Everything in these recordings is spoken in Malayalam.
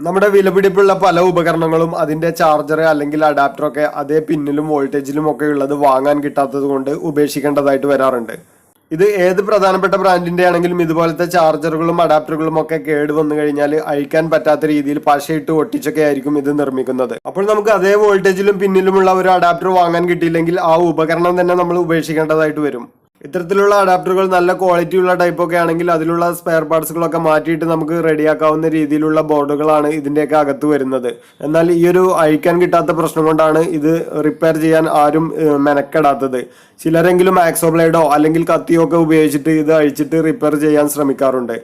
നമ്മുടെ വിലപിടിപ്പുള്ള പല ഉപകരണങ്ങളും അതിന്റെ ചാർജർ അല്ലെങ്കിൽ അഡാപ്റ്റർ ഒക്കെ അതേ പിന്നിലും വോൾട്ടേജിലും ഒക്കെ ഉള്ളത് വാങ്ങാൻ കിട്ടാത്തത് കൊണ്ട് ഉപേക്ഷിക്കേണ്ടതായിട്ട് വരാറുണ്ട്. ഇത് ഏത് പ്രധാനപ്പെട്ട ബ്രാൻഡിന്റെ ആണെങ്കിലും ഇതുപോലത്തെ ചാർജറുകളും അഡാപ്റ്ററുകളും ഒക്കെ കേട് വന്നു കഴിഞ്ഞാൽ അഴിക്കാൻ പറ്റാത്ത രീതിയിൽ പശയിട്ട് ഒട്ടിച്ചൊക്കെ ആയിരിക്കും ഇത് നിർമ്മിക്കുന്നത്. അപ്പോൾ നമുക്ക് അതേ വോൾട്ടേജിലും പിന്നിലുമുള്ള ഒരു അഡാപ്റ്റർ വാങ്ങാൻ കിട്ടിയില്ലെങ്കിൽ ആ ഉപകരണം തന്നെ നമ്മൾ ഉപേക്ഷിക്കേണ്ടതായിട്ട് വരും. ഇത്തരത്തിലുള്ള അഡാപ്റ്ററുകൾ നല്ല ക്വാളിറ്റി ഉള്ള ടൈപ്പ് ഒക്കെ ആണെങ്കിൽ അതിലുള്ള സ്പെയർ പാർട്സുകളൊക്കെ മാറ്റിയിട്ട് നമുക്ക് റെഡിയാക്കാവുന്ന രീതിയിലുള്ള ബോർഡുകളാണ് ഇതിന്റെയൊക്കെ അകത്ത് വരുന്നത്. എന്നാൽ ഈ ഒരു അഴിക്കാൻ കിട്ടാത്ത പ്രശ്നം കൊണ്ടാണ് ഇത് റിപ്പയർ ചെയ്യാൻ ആരും മെനക്കെടാത്തത്. ചിലരെങ്കിലും ആക്സോ ബ്ലേഡോ അല്ലെങ്കിൽ കത്തിയോ ഒക്കെ ഉപയോഗിച്ചിട്ട് ഇത് അഴിച്ചിട്ട് റിപ്പയർ ചെയ്യാൻ ശ്രമിക്കാറുണ്ട്.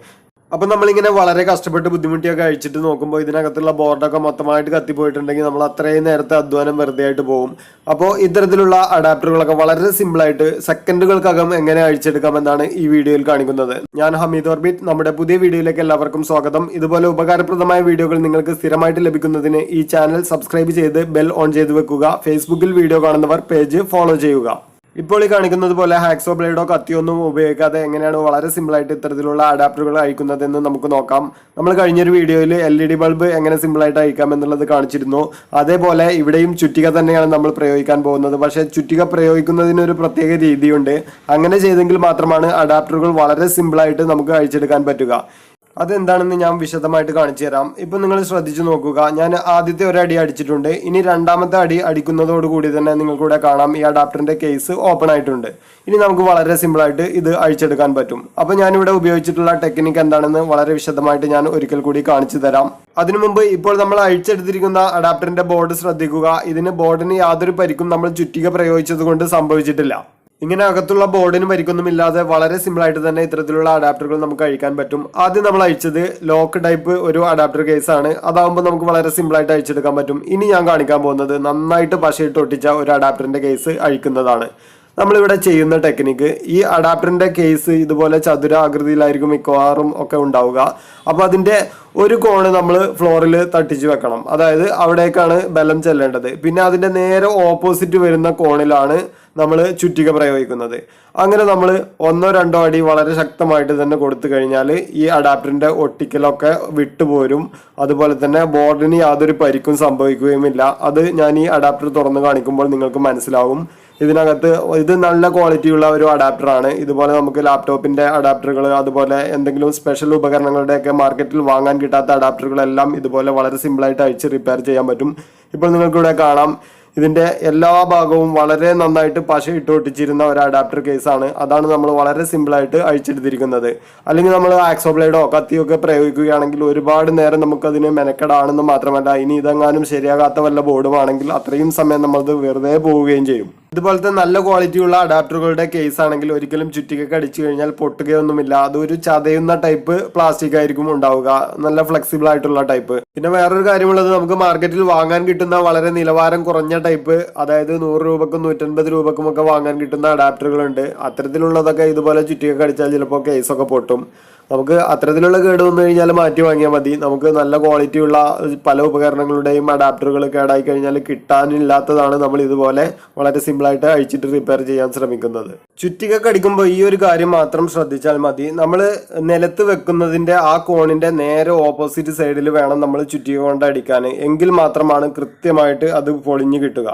അപ്പൊ നമ്മളിങ്ങനെ വളരെ കഷ്ടപ്പെട്ട് ബുദ്ധിമുട്ടിയൊക്കെ അഴിച്ചിട്ട് നോക്കുമ്പോൾ ഇതിനകത്തുള്ള ബോർഡൊക്കെ മൊത്തമായിട്ട് കത്തിപ്പോയിട്ടുണ്ടെങ്കിൽ നമ്മൾ അത്രയും നേരത്തെ അധ്വാനം വെറുതെ ആയിട്ട് പോകും അപ്പോൾ ഇത്തരത്തിലുള്ള അഡാപ്റ്ററുകളൊക്കെ വളരെ സിമ്പിൾ ആയിട്ട് സെക്കൻഡുകൾക്കകം എങ്ങനെ അഴിച്ചെടുക്കാമെന്നാണ് ഈ വീഡിയോയിൽ കാണിക്കുന്നത്. ഞാൻ ഹമീദ് ഓർബിറ്റ്. നമ്മുടെ പുതിയ വീഡിയോയിലേക്ക് എല്ലാവർക്കും സ്വാഗതം. ഇതുപോലെ ഉപകാരപ്രദമായ വീഡിയോകൾ നിങ്ങൾക്ക് സ്ഥിരമായിട്ട് ലഭിക്കുന്നതിന് ഈ ചാനൽ സബ്സ്ക്രൈബ് ചെയ്ത് ബെൽ ഓൺ ചെയ്ത് വെക്കുക. ഫേസ്ബുക്കിൽ വീഡിയോ കാണുന്നവർ പേജ് ഫോളോ ചെയ്യുക. ഇപ്പോൾ ഈ കാണിക്കുന്നത് പോലെ ഹാക്സോ ബ്ലേഡോ കത്തിയോ ഒന്നും ഉപയോഗിക്കാതെ എങ്ങനെയാണ് വളരെ സിമ്പിളായിട്ട് ഇത്തരത്തിലുള്ള അഡാപ്റ്ററുകൾ അയക്കുന്നതെന്ന് നമുക്ക് നോക്കാം. നമ്മൾ കഴിഞ്ഞൊരു വീഡിയോയിൽ എൽ ഇ ഡി ബൾബ് എങ്ങനെ സിമ്പിളായിട്ട് അയക്കാം എന്നുള്ളത് കാണിച്ചിരുന്നു. അതേപോലെ ഇവിടെയും ചുറ്റിക തന്നെയാണ് നമ്മൾ പ്രയോഗിക്കാൻ പോകുന്നത്. പക്ഷേ ചുറ്റിക പ്രയോഗിക്കുന്നതിന് ഒരു പ്രത്യേക രീതിയുണ്ട്. അങ്ങനെ ചെയ്തെങ്കിൽ മാത്രമാണ് അഡാപ്റ്ററുകൾ വളരെ സിമ്പിളായിട്ട് നമുക്ക് അഴിച്ചെടുക്കാൻ പറ്റുക. അതെന്താണെന്ന് ഞാൻ വിശദമായിട്ട് കാണിച്ചു തരാം. ഇപ്പൊ നിങ്ങൾ ശ്രദ്ധിച്ചു നോക്കുക ഞാൻ ആദ്യത്തെ ഒരു അടി അടിച്ചിട്ടുണ്ട്. ഇനി രണ്ടാമത്തെ അടി അടിക്കുന്നതോടുകൂടി തന്നെ നിങ്ങൾക്കൂടെ കാണാം ഈ അഡാപ്റ്ററിന്റെ കേസ് ഓപ്പൺ ആയിട്ടുണ്ട്. ഇനി നമുക്ക് വളരെ സിമ്പിൾ ആയിട്ട് ഇത് അഴിച്ചെടുക്കാൻ പറ്റും. അപ്പൊ ഞാനിവിടെ ഉപയോഗിച്ചിട്ടുള്ള ടെക്നിക്ക് എന്താണെന്ന് വളരെ വിശദമായിട്ട് ഞാൻ ഒരിക്കൽ കൂടി കാണിച്ചു തരാം. അതിനു മുമ്പ് ഇപ്പോൾ നമ്മൾ അഴിച്ചെടുത്തിരിക്കുന്ന അഡാപ്റ്ററിന്റെ ബോർഡ് ശ്രദ്ധിക്കുക. ഇതിന് ബോർഡിന് യാതൊരു പരിക്കും നമ്മൾ ചുറ്റിക പ്രയോഗിച്ചത് കൊണ്ട് സംഭവിച്ചിട്ടില്ല. ഇങ്ങനെ അകത്തുള്ള ബോർഡിന് പരിക്കൊന്നുമില്ലാതെ വളരെ സിമ്പിൾ ആയിട്ട് തന്നെ ഇത്തരത്തിലുള്ള അഡാപ്റ്ററുകൾ നമുക്ക് അഴിക്കാൻ പറ്റും. ആദ്യം നമ്മൾ അഴിച്ചത് ലോക്ക് ടൈപ്പ് ഒരു അഡാപ്റ്റർ കേസ് ആണ്. അതാവുമ്പോൾ നമുക്ക് വളരെ സിമ്പിൾ ആയിട്ട് അഴിച്ചെടുക്കാൻ പറ്റും. ഇനി ഞാൻ കാണിക്കാൻ പോകുന്നത് നന്നായിട്ട് പശയിട്ട് ഒട്ടിച്ച ഒരു അഡാപ്റ്ററിന്റെ കേസ് അഴിക്കുന്നതാണ്. നമ്മളിവിടെ ചെയ്യുന്ന ടെക്നിക്ക് ഈ അഡാപ്റ്ററിന്റെ കേസ് ഇതുപോലെ ചതുരാകൃതിയിലായിരിക്കും മിക്കവാറും ഒക്കെ ഉണ്ടാവുക. അപ്പോൾ അതിന്റെ ഒരു കോണ് നമ്മൾ ഫ്ലോറിൽ തട്ടിച്ച് വെക്കണം. അതായത് അവിടേക്കാണ് ബലം ചെല്ലേണ്ടത്. പിന്നെ അതിന്റെ നേരെ ഓപ്പോസിറ്റ് വരുന്ന കോണിലാണ് നമ്മൾ ചുറ്റിക പ്രയോഗിക്കുന്നത്. അങ്ങനെ നമ്മൾ ഒന്നോ രണ്ടോ അടി വളരെ ശക്തമായിട്ട് തന്നെ കൊടുത്തു കഴിഞ്ഞാൽ ഈ അഡാപ്റ്ററിന്റെ ഒട്ടിക്കലൊക്കെ വിട്ടുപോരും അതുപോലെ തന്നെ ബോർഡിന് യാതൊരു പരിക്കും സംഭവിക്കുകയുമില്ല. അത് ഞാൻ ഈ അഡാപ്റ്റർ തുറന്ന് കാണിക്കുമ്പോൾ നിങ്ങൾക്ക് മനസ്സിലാവും. ഇതിനകത്ത് ഇത് നല്ല ക്വാളിറ്റി ഉള്ള ഒരു അഡാപ്റ്ററാണ് ഇതുപോലെ നമുക്ക് ലാപ്ടോപ്പിന്റെ അഡാപ്റ്ററുകൾ അതുപോലെ എന്തെങ്കിലും സ്പെഷ്യൽ ഉപകരണങ്ങളുടെയൊക്കെ മാർക്കറ്റിൽ വാങ്ങാൻ കിട്ടാത്ത അഡാപ്റ്ററുകളെല്ലാം ഇതുപോലെ വളരെ സിമ്പിളായിട്ട് അഴിച്ച് റിപ്പയർ ചെയ്യാൻ പറ്റും. ഇപ്പോൾ നിങ്ങൾക്കിവിടെ കാണാം. ഇതിന്റെ എല്ലാ ഭാഗവും വളരെ നന്നായിട്ട് പശ ഇട്ട് ഒട്ടിച്ചിരുന്ന ഒരു അഡാപ്റ്റർ കേസാണ് അതാണ് നമ്മൾ വളരെ സിമ്പിളായിട്ട് അഴിച്ചെടുത്തിരിക്കുന്നത്. അല്ലെങ്കിൽ നമ്മൾ ആക്സോ ബ്ലേഡോ കത്തിയോ ഒക്കെ പ്രയോഗിക്കുകയാണെങ്കിൽ ഒരുപാട് നേരം നമുക്കതിന് മെനക്കെടാണെന്ന് മാത്രമല്ല ഇനി ഇതെങ്ങാനും ശരിയാകാത്ത വല്ല ബോർഡുമാണെങ്കിൽ അത്രയും സമയം നമ്മളത് വെറുതെ പോവുകയും ചെയ്യും. ഇതുപോലത്തെ നല്ല ക്വാളിറ്റിയുള്ള അഡാപ്റ്ററുകളുടെ കേസ് ആണെങ്കിൽ ഒരിക്കലും ചുറ്റിക്കൊക്കെ അടിച്ചു കഴിഞ്ഞാൽ പൊട്ടുകയൊന്നുമില്ല. അതൊരു ചതയുന്ന ടൈപ്പ് പ്ലാസ്റ്റിക് ആയിരിക്കും ഉണ്ടാവുക. നല്ല ഫ്ലെക്സിബിൾ ആയിട്ടുള്ള ടൈപ്പ്. പിന്നെ വേറൊരു കാര്യമുള്ളത് നമുക്ക് മാർക്കറ്റിൽ വാങ്ങാൻ കിട്ടുന്ന വളരെ നിലവാരം കുറഞ്ഞ ടൈപ്പ് അതായത് നൂറ് രൂപക്കും നൂറ്റൻപത് രൂപക്കും ഒക്കെ വാങ്ങാൻ കിട്ടുന്ന അഡാപ്റ്ററുകളുണ്ട് അത്തരത്തിലുള്ളതൊക്കെ ഇതുപോലെ ചുറ്റിക്കൊക്കെ അടിച്ചാൽ ചിലപ്പോൾ കേസൊക്കെ പൊട്ടും. നമുക്ക് അത്തരത്തിലുള്ള കേട് വന്നു കഴിഞ്ഞാൽ മാറ്റി വാങ്ങിയാൽ മതി. നമുക്ക് നല്ല ക്വാളിറ്റിയുള്ള പല ഉപകരണങ്ങളുടെയും അഡാപ്റ്ററുകൾ കേടായി കഴിഞ്ഞാൽ കിട്ടാനില്ലാത്തതാണ് നമ്മൾ ഇതുപോലെ വളരെ സിമ്പിളായിട്ട് അഴിച്ചിട്ട് റിപ്പയർ ചെയ്യാൻ ശ്രമിക്കുന്നത്. ചുറ്റിക കടിക്കുമ്പോൾ ഈ ഒരു കാര്യം മാത്രം ശ്രദ്ധിച്ചാൽ മതി. നമ്മൾ നിലത്ത് വെക്കുന്നതിന്റെ ആ കോണിന്റെ നേരെ ഓപ്പോസിറ്റ് സൈഡിൽ വേണം നമ്മൾ ചുറ്റിക കൊണ്ട് അടിക്കാൻ എങ്കിൽ മാത്രമാണ് കൃത്യമായിട്ട് അത് പൊളിഞ്ഞു കിട്ടുക.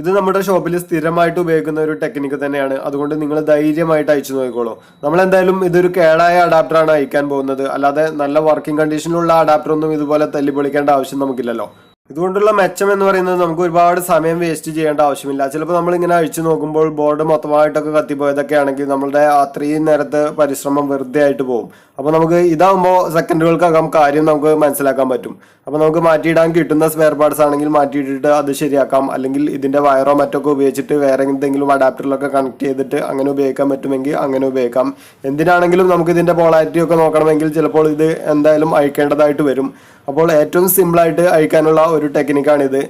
ഇത് നമ്മുടെ ഷോപ്പിൽ സ്ഥിരമായിട്ട് ഉപയോഗിക്കുന്ന ഒരു ടെക്നിക്ക് തന്നെയാണ്. അതുകൊണ്ട് നിങ്ങൾ ധൈര്യമായിട്ട് അയച്ചു നോക്കിക്കോളൂ. നമ്മൾ എന്തായാലും ഇതൊരു കേടായ അഡാപ്റ്ററാണ് അയക്കാൻ പോകുന്നത്. അല്ലാതെ നല്ല വർക്കിംഗ് കണ്ടീഷനിലുള്ള അഡാപ്റ്റർ ഒന്നും ഇതുപോലെ തല്ലി പൊളിക്കേണ്ട ആവശ്യം നമുക്കില്ലല്ലോ. ഇതുകൊണ്ടുള്ള മെച്ചം എന്ന് പറയുന്നത് നമുക്ക് ഒരുപാട് സമയം വേസ്റ്റ് ചെയ്യേണ്ട ആവശ്യമില്ല. ചിലപ്പോൾ നമ്മൾ ഇങ്ങനെ അഴിച്ചു നോക്കുമ്പോൾ ബോർഡ് മൊത്തമായിട്ടൊക്കെ കത്തിപ്പോയതൊക്കെ ആണെങ്കിൽ നമ്മളുടെ അത്രയും നേരത്തെ പരിശ്രമം വെറുതെ ആയിട്ട് പോകും. അപ്പോൾ നമുക്ക് ഇതാകുമ്പോൾ സെക്കൻഡുകൾക്കകം കാര്യം നമുക്ക് മനസ്സിലാക്കാൻ പറ്റും. അപ്പോൾ നമുക്ക് മാറ്റിയിടാൻ കിട്ടുന്ന സ്പെയർ പാർട്സ് ആണെങ്കിൽ മാറ്റിയിട്ടിട്ട് അത് ശരിയാക്കാം. അല്ലെങ്കിൽ ഇതിന്റെ വയറോ മറ്റൊക്കെ ഉപയോഗിച്ചിട്ട് വേറെ എന്തെങ്കിലും അഡാപ്റ്ററിലൊക്കെ കണക്ട് ചെയ്തിട്ട് അങ്ങനെ ഉപയോഗിക്കാൻ പറ്റുമെങ്കിൽ അങ്ങനെ ഉപയോഗിക്കാം. എന്തിനാണെങ്കിലും നമുക്ക് ഇതിന്റെ പോളാരിറ്റി ഒക്കെ നോക്കണമെങ്കിൽ ചിലപ്പോൾ ഇത് എന്തായാലും അയക്കേണ്ടതായിട്ട് വരും. അപ്പോൾ ഏറ്റവും സിമ്പിളായിട്ട് അയക്കാനുള്ള ഒരു ടെക്നിക്കാണിത്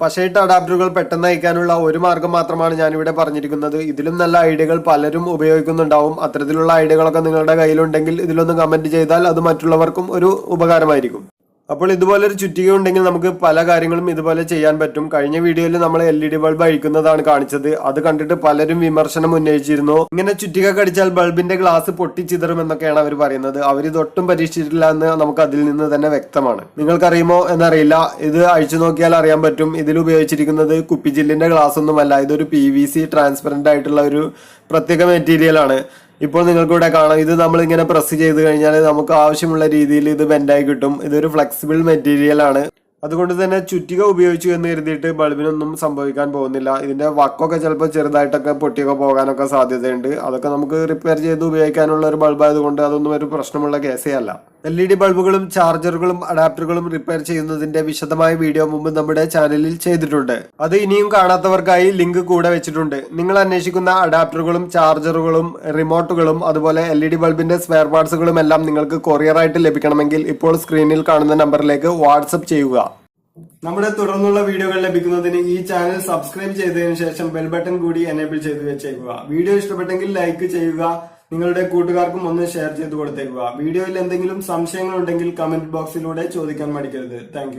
പശയിട്ട് അഡാപ്റ്ററുകൾ പെട്ടെന്ന് അയക്കാനുള്ള ഒരു മാർഗം മാത്രമാണ് ഞാനിവിടെ പറഞ്ഞിരിക്കുന്നത്. ഇതിലും നല്ല ഐഡിയകൾ പലരും ഉപയോഗിക്കുന്നുണ്ടാവും. അത്തരത്തിലുള്ള ഐഡിയകളൊക്കെ നിങ്ങളുടെ കയ്യിലുണ്ടെങ്കിൽ ഇതിലൊന്ന് കമന്റ് ചെയ്താൽ അത് മറ്റുള്ളവർക്കും ഒരു ഉപകാരമായിരിക്കും. അപ്പോൾ ഇതുപോലെ ഒരു ചുറ്റിക ഉണ്ടെങ്കിൽ നമുക്ക് പല കാര്യങ്ങളും ഇതുപോലെ ചെയ്യാൻ പറ്റും. കഴിഞ്ഞ വീഡിയോയിൽ നമ്മൾ എൽ ഇ ഡി ബൾബ് അഴിക്കുന്നതാണ് കാണിച്ചത്. അത് കണ്ടിട്ട് പലരും വിമർശനം ഉന്നയിച്ചിരുന്നു. ഇങ്ങനെ ചുറ്റിക കടിച്ചാൽ ബൾബിന്റെ ഗ്ലാസ് പൊട്ടിച്ചിതറും എന്നൊക്കെയാണ് അവർ പറയുന്നത്. അവർ ഇതൊട്ടും പരീക്ഷിച്ചിട്ടില്ല എന്ന് നമുക്ക് അതിൽ നിന്ന് തന്നെ വ്യക്തമാണ്. നിങ്ങൾക്കറിയുമോ എന്നറിയില്ല. ഇത് അഴിച്ചു നോക്കിയാൽ അറിയാൻ പറ്റും. ഇതിൽ ഉപയോഗിച്ചിരിക്കുന്നത് കുപ്പിച്ചില്ലിന്റെ ഗ്ലാസ് ഒന്നുമല്ല. ഇതൊരു പി വി സി ട്രാൻസ്പെറന്റ് ആയിട്ടുള്ള ഒരു പ്രത്യേക മെറ്റീരിയൽ ആണ്. ഇപ്പോൾ നിങ്ങൾക്ക് ഇവിടെ കാണാം ഇത് നമ്മൾ ഇങ്ങനെ പ്രസ് ചെയ്ത് കഴിഞ്ഞാൽ നമുക്ക് ആവശ്യമുള്ള രീതിയിൽ ഇത് ബെൻഡായി കിട്ടും. ഇതൊരു ഫ്ലെക്സിബിൾ മെറ്റീരിയൽ ആണ്. അതുകൊണ്ട് തന്നെ ചുറ്റിക ഉപയോഗിച്ചു എന്ന് കരുതിയിട്ട് ബൾബിനൊന്നും സംഭവിക്കാൻ പോകുന്നില്ല. ഇതിന്റെ വക്കൊക്കെ ചിലപ്പോൾ ചെറുതായിട്ടൊക്കെ പൊട്ടിയൊക്കെ പോകാനൊക്കെ സാധ്യതയുണ്ട്. അതൊക്കെ നമുക്ക് റിപ്പയർ ചെയ്ത് ഉപയോഗിക്കാനുള്ള ഒരു ബൾബായതുകൊണ്ട് അതൊന്നും ഒരു പ്രശ്നമുള്ള കേസേ അല്ല. എൽ ഇ ഡി ബൾബുകളും ചാർജറുകളും അഡാപ്റ്ററുകളും റിപ്പയർ ചെയ്യുന്നതിന്റെ വിശദമായ വീഡിയോ മുമ്പ് നമ്മുടെ ചാനലിൽ ചെയ്തിട്ടുണ്ട്. അത് ഇനിയും കാണാത്തവർക്കായി ലിങ്ക് കൂടെ വെച്ചിട്ടുണ്ട്. നിങ്ങൾ അന്വേഷിക്കുന്ന അഡാപ്റ്ററുകളും ചാർജറുകളും റിമോട്ടുകളും അതുപോലെ എൽ ഇ ഡി ബൾബിന്റെ സ്പെയർ പാർട്സുകളും എല്ലാം നിങ്ങൾക്ക് കൊറിയറായിട്ട് ലഭിക്കണമെങ്കിൽ ഇപ്പോൾ സ്ക്രീനിൽ കാണുന്ന നമ്പറിലേക്ക് വാട്സപ്പ് ചെയ്യുക. നമ്മുടെ തുടർന്നുള്ള വീഡിയോകൾ ലഭിക്കുന്നതിന് ഈ ചാനൽ സബ്സ്ക്രൈബ് ചെയ്തതിനു ശേഷം ബെൽ ബട്ടൺ കൂടി എനേബിൾ ചെയ്ത് വെച്ചേക്കുക. വീഡിയോ ഇഷ്ടപ്പെട്ടെങ്കിൽ ലൈക്ക് ചെയ്യുക. നിങ്ങളുടെ കൂട്ടുകാർക്കും ഒന്ന് ഷെയർ ചെയ്ത് കൊടുത്തേക്കുക. വീഡിയോയിൽ എന്തെങ്കിലും സംശയങ്ങൾ ഉണ്ടെങ്കിൽ കമന്റ് ബോക്സിലൂടെ ചോദിക്കാൻ മടിക്കരുത്. താങ്ക്